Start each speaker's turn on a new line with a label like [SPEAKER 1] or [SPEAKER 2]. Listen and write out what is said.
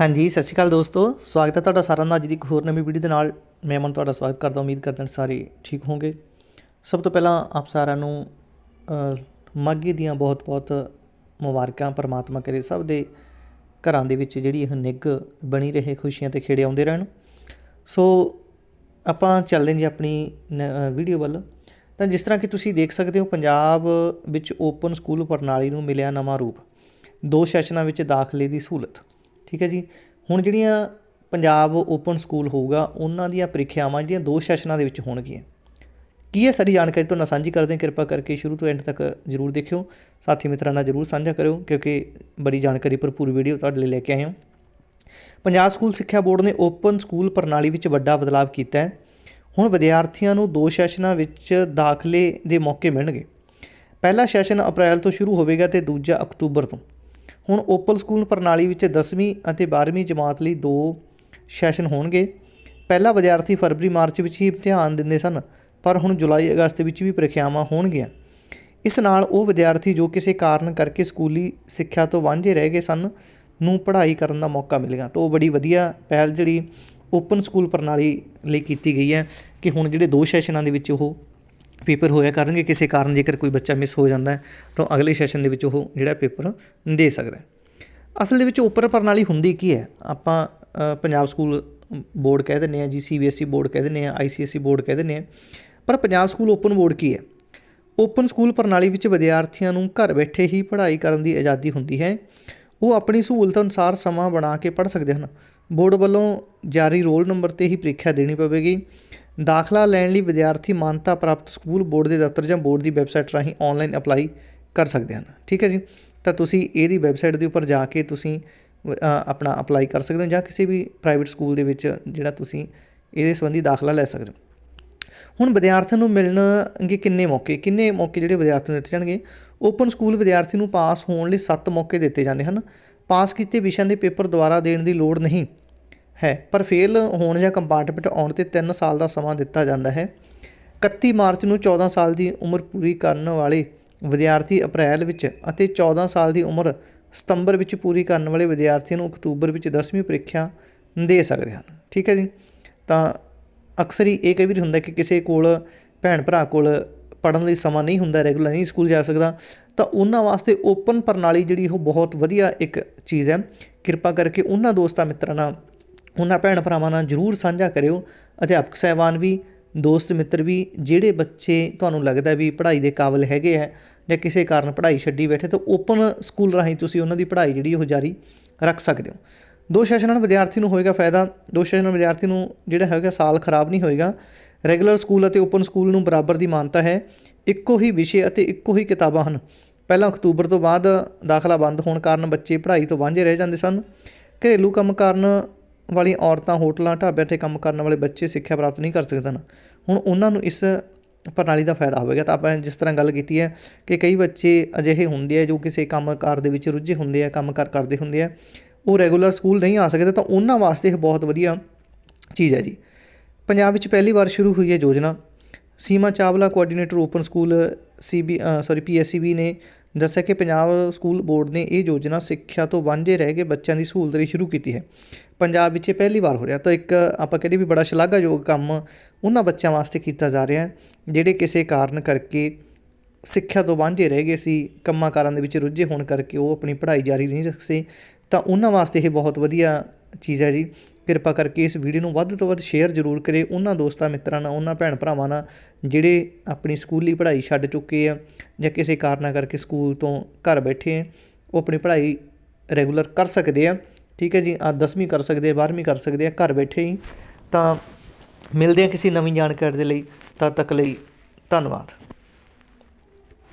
[SPEAKER 1] ਹਾਂਜੀ, ਸਤਿ ਸ਼੍ਰੀ ਅਕਾਲ ਦੋਸਤੋ। ਸਵਾਗਤ ਹੈ ਤੁਹਾਡਾ ਸਾਰਿਆਂ ਦਾ ਅੱਜ ਦੀ ਇੱਕ ਹੋਰ ਨਵੀਂ ਵੀਡੀਓ ਦੇ ਨਾਲ। ਮੈਂ ਮਨ ਤੁਹਾਡਾ ਸਵਾਗਤ ਕਰਦਾ, ਉਮੀਦ ਕਰਦਾ ਸਾਰੇ ਠੀਕ ਹੋਵੋਗੇ। ਸਭ ਤੋਂ ਪਹਿਲਾਂ ਆਪ ਸਾਰਿਆਂ ਨੂੰ ਮਾਘੀ ਦੀਆਂ ਬਹੁਤ-ਬਹੁਤ ਮੁਬਾਰਕਾਂ ਪਰਮਾਤਮਾ ਕਰੇ, ਸਭ ਦੇ ਘਰਾਂ ਦੇ ਵਿੱਚ ਜਿਹੜੀ ਇਹ ਨਿੱਘ ਬਣੀ ਰਹੇ, ਖੁਸ਼ੀਆਂ ਤੇ ਖੇੜੇ ਆਉਂਦੇ ਰਹਿਣ। ਸੋ, ਆਪਾਂ ਚੱਲਦੇ ਜੀ ਆਪਣੀ ਨ- ਵੀਡੀਓ ਵੱਲ। ਤਾਂ ਜਿਸ ਤਰ੍ਹਾਂ ਕਿ ਤੁਸੀਂ ਦੇਖ ਸਕਦੇ ਹੋ, ਪੰਜਾਬ ਵਿੱਚ ਓਪਨ ਸਕੂਲ ਪ੍ਰਣਾਲੀ ਨੂੰ ਮਿਲਿਆ ਨਵਾਂ ਰੂਪ। ਦੋ ਸੈਸ਼ਨਾਂ ਵਿੱਚ ਦਾਖਲੇ ਦੀ ਸਹੂਲਤ। ਠੀਕ ਹੈ ਜੀ? ਹੁਣ ਜਿਹੜੀਆਂ ਪੰਜਾਬ ਓਪਨ ਸਕੂਲ ਹੋਊਗਾ, ਉਹਨਾਂ ਦੀਆਂ ਪ੍ਰੀਖਿਆਵਾਂ ਜਿਹੜੀਆਂ ਦੋ ਸੈਸ਼ਨਾਂ ਦੇ ਵਿੱਚ ਹੋਣਗੀਆਂ। ਕੀ ਹੈ ਸਾਰੀ ਜਾਣਕਾਰੀ ਤੁਹਾਨੂੰ ਸਾਂਝੀ ਕਰਦੇ ਹਾਂ? ਕਿਰਪਾ ਕਰਕੇ ਸ਼ੁਰੂ ਤੋਂ ਐਂਡ ਤੱਕ ਜਰੂਰ ਦੇਖਿਓ। ਸਾਥੀ ਮਿੱਤਰਾਂ ਨਾਲ ਜਰੂਰ ਸਾਂਝਾ ਕਰਿਓ, ਕਿਉਂਕਿ ਬੜੀ ਜਾਣਕਾਰੀ ਭਰਪੂਰ ਵੀਡੀਓ ਤੁਹਾਡੇ ਲਈ ਲੈ ਕੇ ਆਏ ਹਾਂ। ਪੰਜਾਬ ਸਕੂਲ ਸਿੱਖਿਆ ਬੋਰਡ ਨੇ ਓਪਨ ਸਕੂਲ ਪ੍ਰਣਾਲੀ ਵਿੱਚ ਵੱਡਾ ਬਦਲਾਅ ਕੀਤਾ ਹੈ। ਹੁਣ ਵਿਦਿਆਰਥੀਆਂ ਨੂੰ ਦੋ ਸੈਸ਼ਨਾਂ ਵਿੱਚ ਦਾਖਲੇ ਦੇ ਮੌਕੇ ਮਿਲਣਗੇ। ਪਹਿਲਾ ਸੈਸ਼ਨ ਅਪ੍ਰੈਲ ਤੋਂ ਸ਼ੁਰੂ ਹੋਵੇਗਾ ਤੇ ਦੂਜਾ ਅਕਤੂਬਰ ਤੋਂ। ਹੁਣ ਓਪਨ ਸਕੂਲ ਪ੍ਰਣਾਲੀ ਵਿੱਚ 10ਵੀਂ ਅਤੇ 12ਵੀਂ ਜਮਾਤ ਲਈ ਦੋ ਸੈਸ਼ਨ ਹੋਣਗੇ। ਪਹਿਲਾ ਵਿਦਿਆਰਥੀ ਫਰਵਰੀ, ਮਾਰਚ ਵਿੱਚ ਹੀ ਇਮਤਿਹਾਨ ਦਿੰਦੇ ਸਨ, ਪਰ ਹੁਣ ਜੁਲਾਈ, ਅਗਸਤ ਵਿੱਚ ਵੀ ਪ੍ਰੀਖਿਆਵਾਂ ਹੋਣਗੀਆਂ। ਇਸ ਨਾਲ ਉਹ ਵਿਦਿਆਰਥੀ ਜੋ ਕਿਸੇ ਕਾਰਨ ਕਰਕੇ ਸਕੂਲੀ ਸਿੱਖਿਆ ਤੋਂ ਵਾਂਝੇ ਰਹਿ ਗਏ ਸਨ, ਨੂੰ ਪੜ੍ਹਾਈ ਕਰਨ ਦਾ ਮੌਕਾ ਮਿਲੇਗਾ ਤਾਂ ਉਹ ਬੜੀ ਵਧੀਆ ਪਹਿਲ ਜਿਹੜੀ ਓਪਨ ਸਕੂਲ ਪ੍ਰਣਾਲੀ ਲਈ ਕੀਤੀ ਗਈ ਹੈ ਕਿ ਹੁਣ ਜਿਹੜੇ ਦੋ ਸੈਸ਼ਨਾਂ ਦੇ ਵਿੱਚ ਉਹ ਪੇਪਰ ਹੋਇਆ ਕਰਨਗੇ, ਕਿਸੇ ਕਾਰਨ ਜੇਕਰ ਕੋਈ ਬੱਚਾ ਮਿਸ ਹੋ ਜਾਂਦਾ ਤਾਂ ਅਗਲੇ ਸੈਸ਼ਨ ਦੇ ਵਿੱਚ ਉਹ ਜਿਹੜਾ ਪੇਪਰ ਦੇ ਸਕਦਾ ਅਸਲ ਦੇ ਵਿੱਚ ਓਪਨ ਪ੍ਰਣਾਲੀ ਹੁੰਦੀ ਕੀ ਹੈ? ਆਪਾਂ ਪੰਜਾਬ ਸਕੂਲ ਬੋਰਡ ਕਹਿ ਦਿੰਦੇ ਆ ਜੀ ਸੀਬੀਐਸਈ ਬੋਰਡ ਕਹਿ ਦਿੰਦੇ ਆ ਆਈਸੀਐਸਈ ਬੋਰਡ ਕਹਿ ਦਿੰਦੇ ਆ ਪਰ ਪੰਜਾਬ ਸਕੂਲ ਓਪਨ ਬੋਰਡ ਕੀ ਹੈ? ਓਪਨ ਸਕੂਲ ਪ੍ਰਣਾਲੀ ਵਿੱਚ ਵਿਦਿਆਰਥੀਆਂ ਨੂੰ ਘਰ ਬੈਠੇ ਹੀ ਪੜ੍ਹਾਈ ਕਰਨ ਦੀ ਆਜ਼ਾਦੀ ਹੁੰਦੀ ਹੈ। ਉਹ ਆਪਣੀ ਸਹੂਲਤ ਅਨੁਸਾਰ ਸਮਾਂ ਬਣਾ ਕੇ ਪੜ੍ਹ ਸਕਦੇ ਹਨ। ਬੋਰਡ ਵੱਲੋਂ ਜਾਰੀ ਰੋਲ ਨੰਬਰ ਤੇ ਹੀ ਪ੍ਰੀਖਿਆ ਦੇਣੀ ਪਵੇਗੀ। ਦਾਖਲਾ ਲੈਣ ਲਈ ਵਿਦਿਆਰਥੀ ਮਾਨਤਾ ਪ੍ਰਾਪਤ ਸਕੂਲ ਬੋਰਡ ਦੇ ਦਫ਼ਤਰ ਜਾਂ ਬੋਰਡ ਦੀ ਵੈਬਸਾਈਟ ਰਾਹੀਂ ਆਨਲਾਈਨ ਅਪਲਾਈ ਕਰ ਸਕਦੇ ਹਨ। ਠੀਕ ਹੈ ਜੀ? ਤਾਂ ਤੁਸੀਂ ਇਹਦੀ ਵੈਬਸਾਈਟ ਦੇ ਉੱਪਰ ਜਾ ਕੇ ਤੁਸੀਂ ਆਪਣਾ ਅਪਲਾਈ ਕਰ ਸਕਦੇ ਹੋ ਜਾਂ ਕਿਸੇ ਵੀ ਪ੍ਰਾਈਵੇਟ ਸਕੂਲ ਦੇ ਵਿੱਚ ਜਿਹੜਾ ਤੁਸੀਂ ਇਹਦੇ ਸੰਬੰਧੀ ਦਾਖਲਾ ਲੈ ਸਕਦੇ ਹੋ। ਹੁਣ ਵਿਦਿਆਰਥੀਆਂ ਨੂੰ ਮਿਲਣਗੇ ਕਿੰਨੇ ਮੌਕੇ? ਕਿੰਨੇ ਮੌਕੇ ਜਿਹੜੇ ਵਿਦਿਆਰਥੀਆਂ ਨੂੰ ਦਿੱਤੇ ਜਾਣਗੇ? ਓਪਨ ਸਕੂਲ ਵਿਦਿਆਰਥੀ ਨੂੰ ਪਾਸ ਹੋਣ ਲਈ 7 ਮੌਕੇ ਦਿੱਤੇ ਜਾਂਦੇ ਹਨ। ਪਾਸ ਕੀਤੇ ਵਿਸ਼ਿਆਂ ਦੇ ਪੇਪਰ ਦੁਬਾਰਾ ਦੇਣ ਦੀ ਲੋੜ ਨਹੀਂ। ਹੈ। ਪਰ ਫੇਲ ਹੋਣ ਜਾਂ ਕੰਪਾਰਟਮੈਂਟ ਆਉਣ ਤੇ 3 ਸਾਲ ਦਾ ਸਮਾਂ ਦਿੱਤਾ ਜਾਂਦਾ ਹੈ। 31 ਮਾਰਚ ਨੂੰ 14 ਸਾਲ ਦੀ ਉਮਰ ਪੂਰੀ ਕਰਨ ਵਾਲੇ ਵਿਦਿਆਰਥੀ ਅਪ੍ਰੈਲ ਵਿੱਚ ਅਤੇ 14 ਸਾਲ ਦੀ ਉਮਰ ਸਤੰਬਰ ਵਿੱਚ ਪੂਰੀ ਕਰਨ ਵਾਲੇ ਵਿਦਿਆਰਥੀਆਂ ਨੂੰ ਅਕਤੂਬਰ ਵਿੱਚ 10ਵੀਂ ਪ੍ਰੀਖਿਆ ਦੇ ਸਕਦੇ ਹਨ। ਠੀਕ ਹੈ ਜੀ? ਤਾਂ ਅਕਸਰ ਹੀ ਇਹ ਕਈ ਵਾਰ ਹੁੰਦਾ ਕਿ ਕਿਸੇ ਕੋਲ, ਭੈਣ ਭਰਾ ਕੋਲ ਪੜਨ ਲਈ ਸਮਾਂ ਨਹੀਂ ਹੁੰਦਾ ਰੈਗੂਲਰ ਨਹੀਂ ਸਕੂਲ ਜਾ ਸਕਦਾ। ਤਾਂ ਉਹਨਾਂ ਵਾਸਤੇ ਓਪਨ ਪ੍ਰਣਾਲੀ ਜਿਹੜੀ ਉਹ ਬਹੁਤ ਵਧੀਆ ਇੱਕ ਚੀਜ਼ ਹੈ। ਕਿਰਪਾ ਕਰਕੇ ਉਹਨਾਂ ਦੋਸਤਾਂ ਮਿੱਤਰਾਂ ਨਾਲ ਉਹਨਾਂ ਭੈਣ ਭਰਾਵਾਂ ਨਾਲ ਜਰੂਰ ਸਾਂਝਾ ਕਰਿਓ। ਅਧਿਆਪਕ ਸਾਹਿਬਾਨ ਵੀ, ਦੋਸਤ ਮਿੱਤਰ ਵੀ, ਜਿਹੜੇ ਬੱਚੇ ਤੁਹਾਨੂੰ ਲੱਗਦਾ ਵੀ ਪੜ੍ਹਾਈ ਦੇ ਕਾਬਿਲ ਹੈਗੇ ਆ ਜਾਂ ਕਿਸੇ ਕਾਰਨ ਪੜ੍ਹਾਈ ਛੱਡੀ ਬੈਠੇ, ਤਾਂ ਓਪਨ ਸਕੂਲ ਰਾਹੀਂ ਤੁਸੀਂ ਉਹਨਾਂ ਦੀ ਪੜ੍ਹਾਈ ਜਿਹੜੀ ਉਹ ਜਾਰੀ ਰੱਖ ਸਕਦੇ ਹੋ। ਦੋ ਸੈਸ਼ਨਾਂ ਨਾਲ ਵਿਦਿਆਰਥੀ ਨੂੰ ਹੋਏਗਾ ਫਾਇਦਾ। ਦੋ ਸੈਸ਼ਨਾਂ ਨਾਲ ਵਿਦਿਆਰਥੀ ਨੂੰ ਜਿਹੜਾ ਹੈਗਾ ਸਾਲ ਖਰਾਬ ਨਹੀਂ ਹੋਏਗਾ। ਰੈਗੂਲਰ ਸਕੂਲ ਅਤੇ ਓਪਨ ਸਕੂਲ ਨੂੰ ਬਰਾਬਰ ਦੀ ਮਾਨਤਾ ਹੈ। ਇੱਕੋ ਹੀ ਵਿਸ਼ੇ ਅਤੇ ਇੱਕੋ ਹੀ ਕਿਤਾਬਾਂ ਹਨ। ਪਹਿਲਾਂ ਅਕਤੂਬਰ ਤੋਂ ਬਾਅਦ ਦਾਖਲਾ ਬੰਦ ਹੋਣ ਕਾਰਨ ਬੱਚੇ ਪੜ੍ਹਾਈ ਤੋਂ ਵਾਂਝੇ ਰਹਿ ਜਾਂਦੇ ਸਨ। ਘਰੇਲੂ ਕੰਮ ਕਾਰਨ ਵਾਲੀਆਂ ਔਰਤਾਂ ਹੋਟਲਾਂ, ਢਾਬਿਆਂ 'ਤੇ ਕੰਮ ਕਰਨ ਵਾਲੇ ਬੱਚੇ ਸਿੱਖਿਆ ਪ੍ਰਾਪਤ ਨਹੀਂ ਕਰ ਸਕਦੇ ਹਨ ਹੁਣ ਉਹਨਾਂ ਨੂੰ ਇਸ ਪ੍ਰਣਾਲੀ ਦਾ ਫਾਇਦਾ ਹੋਵੇਗਾ। ਤਾਂ ਆਪਾਂ ਜਿਸ ਤਰ੍ਹਾਂ ਗੱਲ ਕੀਤੀ ਹੈ ਕਿ ਕਈ ਬੱਚੇ ਅਜਿਹੇ ਹੁੰਦੇ ਆ ਜੋ ਕਿਸੇ ਕੰਮਕਾਰ ਦੇ ਵਿੱਚ ਰੁੱਝੇ ਹੁੰਦੇ ਆ, ਕੰਮਕਾਰ ਕਰਦੇ ਹੁੰਦੇ ਆ, ਉਹ ਰੈਗੂਲਰ ਸਕੂਲ ਨਹੀਂ ਆ ਸਕਦੇ, ਤਾਂ ਉਹਨਾਂ ਵਾਸਤੇ ਇਹ ਬਹੁਤ ਵਧੀਆ ਚੀਜ਼ ਹੈ ਜੀ। ਪੰਜਾਬ ਵਿੱਚ ਪਹਿਲੀ ਵਾਰ ਸ਼ੁਰੂ ਹੋਈ ਹੈ ਯੋਜਨਾ। Seema Chawla coordinator open school, CB sorry PSCB ਨੇ ਦੱਸਿਆ ਕਿ ਪੰਜਾਬ ਸਕੂਲ ਬੋਰਡ ਨੇ ਇਹ ਯੋਜਨਾ ਸਿੱਖਿਆ ਤੋਂ ਵਾਂਝੇ ਰਹਿ ਗਏ ਬੱਚਿਆਂ ਦੀ ਸਹੂਲਤ ਲਈ ਸ਼ੁਰੂ ਕੀਤੀ ਹੈ। ਪੰਜਾਬ ਵਿੱਚ ਇਹ ਪਹਿਲੀ ਵਾਰ ਹੋ ਰਿਹਾ ਤਾਂ ਇੱਕ ਆਪਾਂ ਕਹਿੰਦੇ ਵੀ ਬੜਾ ਸ਼ਲਾਘਾਯੋਗ ਕੰਮ ਉਹਨਾਂ ਬੱਚਿਆਂ ਵਾਸਤੇ ਕੀਤਾ ਜਾ ਰਿਹਾ ਹੈ, ਜਿਹੜੇ ਕਿਸੇ ਕਾਰਨ ਕਰਕੇ ਸਿੱਖਿਆ ਤੋਂ ਵਾਂਝੇ ਰਹਿ ਗਏ ਸੀ ਕੰਮਾਂ ਕਾਰਾਂ ਦੇ ਵਿੱਚ ਰੁੱਝੇ ਹੋਣ ਕਰਕੇ ਉਹ ਆਪਣੀ ਪੜ੍ਹਾਈ ਜਾਰੀ ਨਹੀਂ ਰੱਖ ਸਕੇ ਤਾਂ ਉਹਨਾਂ ਵਾਸਤੇ ਇਹ ਬਹੁਤ ਵਧੀਆ ਚੀਜ਼ ਹੈ ਜੀ। ਕਿਰਪਾ ਕਰਕੇ ਇਸ ਵੀਡੀਓ ਨੂੰ ਵੱਧ ਤੋਂ ਵੱਧ ਸ਼ੇਅਰ ਜ਼ਰੂਰ ਕਰੇ। ਉਹਨਾਂ ਦੋਸਤਾਂ, ਮਿੱਤਰਾਂ ਨਾਲ, ਉਹਨਾਂ ਭੈਣ ਭਰਾਵਾਂ ਨਾਲ ਜਿਹੜੇ ਆਪਣੀ ਸਕੂਲੀ ਪੜ੍ਹਾਈ ਛੱਡ ਚੁੱਕੇ ਆ ਜਾਂ ਕਿਸੇ ਕਾਰਨਾਂ ਕਰਕੇ ਸਕੂਲ ਤੋਂ ਘਰ ਬੈਠੇ ਆ, ਉਹ ਆਪਣੀ ਪੜ੍ਹਾਈ ਰੈਗੂਲਰ ਕਰ ਸਕਦੇ ਆ। ਠੀਕ ਹੈ ਜੀ ਆ 10ਵੀਂ ਕਰ ਸਕਦੇ ਆ 12ਵੀਂ ਕਰ ਸਕਦੇ ਆ, ਘਰ ਬੈਠੇ ਹੀ। ਤਾਂ ਮਿਲਦੇ ਆ ਕਿਸੇ ਨਵੀਂ ਜਾਣਕਾਰੀ ਦੇ ਲਈ। ਤਦ ਤੱਕ ਲਈ ਧੰਨਵਾਦ।